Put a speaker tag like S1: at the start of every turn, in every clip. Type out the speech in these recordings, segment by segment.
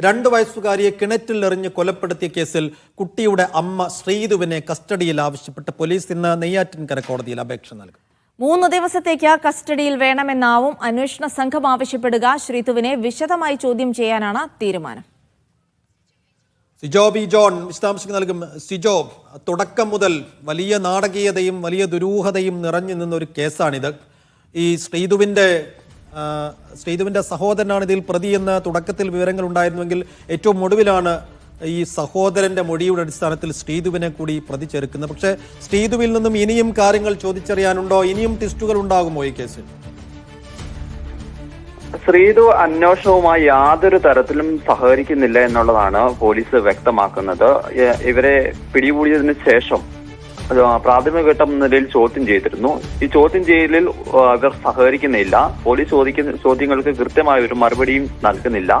S1: രണ്ട് വയസ്സുകാരിയെ കിണറ്റിൽ എറിഞ്ഞ് കൊലപ്പെടുത്തിയ കേസിൽ കുട്ടിയുടെ അമ്മ ശ്രീതുവിനെ കസ്റ്റഡിയിൽ ആവശ്യപ്പെട്ട് പോലീസ് ഇന്ന് നെയ്യാറ്റിൻകര കോടതിയിൽ അപേക്ഷ നൽകും.
S2: മൂന്ന് ദിവസത്തേക്ക് കസ്റ്റഡിയിൽ വേണമെന്നാവും അന്വേഷണ സംഘം ആവശ്യപ്പെടുക. ശ്രീതുവിനെ വിശദമായി ചോദ്യം ചെയ്യാനാണ് തീരുമാനം.
S1: സിജോ ബി ജോൺ വിശദാംശങ്ങൾ നൽകും. സിജോ തുടക്കം മുതൽ വലിയ നാടകീയതയും വലിയ ദുരൂഹതയും നിറഞ്ഞു നിന്ന ഒരു കേസാണിത്. ഈ ശ്രീധുവിന്റെ ആ, ശ്രീധുവിന്റെ സഹോദരനാണ് ഇതിൽ പ്രതിയെന്ന് തുടക്കത്തിൽ വിവരങ്ങൾ ഉണ്ടായിരുന്നുവെങ്കിൽ ഏറ്റവും ഒടുവിലാണ് ഈ സഹോദരന്റെ മൊഴിയുടെ അടിസ്ഥാനത്തിൽ ശ്രീധുവിനെ കൂടി പ്രതി ചേർക്കുന്നത്. പക്ഷേ ശ്രീധുവിൽ നിന്നും ഇനിയും കാര്യങ്ങൾ ചോദിച്ചറിയാനുണ്ടോ? ഇനിയും ടെസ്റ്റുകൾ ഉണ്ടാകുമോ ഈ കേസിൽ?
S3: ശ്രീതു അന്വേഷണവുമായി യാതൊരു തരത്തിലും സഹകരിക്കുന്നില്ല എന്നുള്ളതാണ് പോലീസ് വ്യക്തമാക്കുന്നത്. ഇവരെ പിടികൂടിയതിനു ശേഷം പ്രാഥമിക ഘട്ടം നിലയിൽ ചോദ്യം ചെയ്തിരുന്നു. ഈ ചോദ്യം ചെയ്യലിൽ ഇവർ സഹകരിക്കുന്നില്ല. പോലീസ് ചോദിക്കുന്ന ചോദ്യങ്ങൾക്ക് കൃത്യമായ ഒരു മറുപടിയും നൽകുന്നില്ല.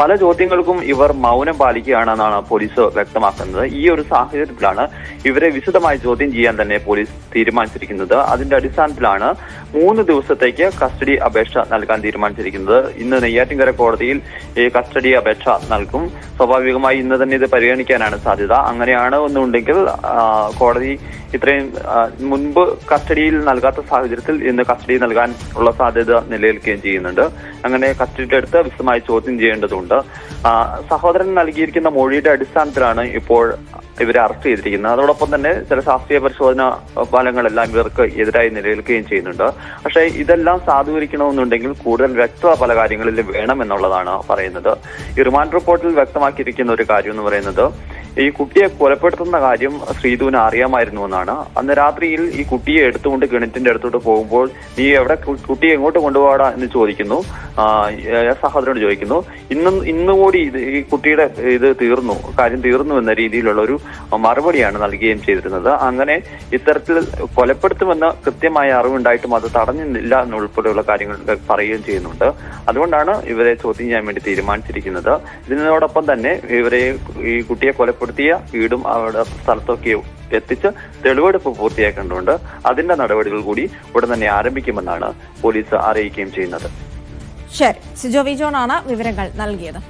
S3: പല ചോദ്യങ്ങൾക്കും ഇവർ മൗനം പാലിക്കുകയാണെന്നാണ് പോലീസ് വ്യക്തമാക്കുന്നത്. ഈ ഒരു സാഹചര്യത്തിലാണ് ഇവരെ വിശദമായി ചോദ്യം ചെയ്യാൻ തന്നെ പോലീസ് തീരുമാനിച്ചിരിക്കുന്നത്. അതിന്റെ അടിസ്ഥാനത്തിലാണ് മൂന്ന് ദിവസത്തേക്ക് കസ്റ്റഡി അപേക്ഷ നൽകാൻ തീരുമാനിച്ചിരിക്കുന്നത്. ഇന്ന് നെയ്യാറ്റിൻകര കോടതിയിൽ ഈ കസ്റ്റഡി അപേക്ഷ നൽകും. സ്വാഭാവികമായി ഇന്ന് തന്നെ ഇത് പരിഗണിക്കാനാണ് സാധ്യത. അങ്ങനെയാണ് ഒന്നുണ്ടെങ്കിൽ കോടതി ഇത്രയും മുൻപ് കസ്റ്റഡിയിൽ നൽകാത്ത സാഹചര്യത്തിൽ ഇന്ന് കസ്റ്റഡി നൽകാൻ ഉള്ള സാധ്യത നിലനിൽക്കുകയും ചെയ്യുന്നുണ്ട്. അങ്ങനെ കസ്റ്റഡിയുടെ അടുത്ത് വിശദമായി ചോദ്യം ചെയ്യേണ്ടതുണ്ട്. സഹോദരൻ നൽകിയിരിക്കുന്ന മൊഴിയുടെ അടിസ്ഥാനത്തിലാണ് ഇപ്പോൾ ഇവരെ അറസ്റ്റ് ചെയ്തിരിക്കുന്നത്. അതോടൊപ്പം തന്നെ ചില ശാസ്ത്രീയ പരിശോധന ഫലങ്ങളെല്ലാം ഇവർക്ക് എതിരായി നിലനിൽക്കുകയും ചെയ്യുന്നുണ്ട്. പക്ഷേ ഇതെല്ലാം സാധൂകരിക്കണമെന്നുണ്ടെങ്കിൽ കൂടുതൽ വ്യക്തത പല കാര്യങ്ങളിൽ വേണമെന്നുള്ളതാണ് പറയുന്നത്. ഈ റിമാൻഡ് റിപ്പോർട്ടിൽ വ്യക്തമാക്കിയിരിക്കുന്ന ഒരു കാര്യം എന്ന് പറയുന്നത് ഈ കുട്ടിയെ കൊലപ്പെടുത്തുന്ന കാര്യം ശ്രീധുവിന് അറിയാമായിരുന്നു എന്നാണ് അന്ന് രാത്രിയിൽ ഈ കുട്ടിയെ എടുത്തുകൊണ്ട് കിണറ്റിന്റെ അടുത്തോട്ട് പോകുമ്പോൾ നീ എവിടെ കുട്ടിയെ എങ്ങോട്ട് കൊണ്ടുപോകാടാ എന്ന് ചോദിക്കുന്നു. സഹോദരനോട് ചോദിക്കുന്നു. ഇന്നും ഇന്ന് കൂടി ഇത് ഈ കുട്ടിയുടെ ഇത് തീർന്നു കാര്യം തീർന്നു എന്ന രീതിയിലുള്ള ഒരു മറുപടിയാണ് നൽകുകയും ചെയ്തിരുന്നത്. അങ്ങനെ ഇത്തരത്തിൽ കൊലപ്പെടുത്തുമെന്ന് കൃത്യമായ അറിവുണ്ടായിട്ടും അത് തടഞ്ഞില്ല എന്നുൾപ്പെടെയുള്ള കാര്യങ്ങൾ പറയുകയും ചെയ്യുന്നുണ്ട്. അതുകൊണ്ടാണ് ഇവരെ ചോദ്യം ചെയ്യാൻ വേണ്ടി തീരുമാനിച്ചിരിക്കുന്നത്. ഇതിനോടൊപ്പം തന്നെ ഇവരെ ഈ കുട്ടിയെ കൊലപ്പെടുത്തിയ വീടും അവിടെ സ്ഥലത്തൊക്കെ എത്തിച്ച് തെളിവെടുപ്പ് പൂർത്തിയാക്കേണ്ടതുണ്ട് അതിന്റെ നടപടികൾ കൂടി ഉടൻ തന്നെ ആരംഭിക്കുമെന്നാണ് പോലീസ് അറിയിക്കുകയും ചെയ്യുന്നത്.
S2: ശരി. സിജോ വിജോണാണ് വിവരങ്ങൾ നൽകിയത്.